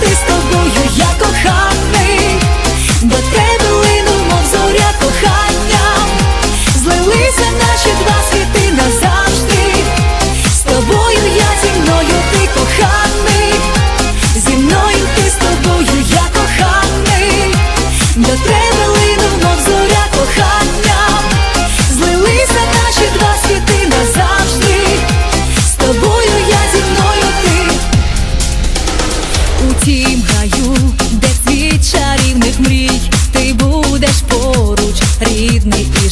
ти з тобою, я коханий, бо тебе рідний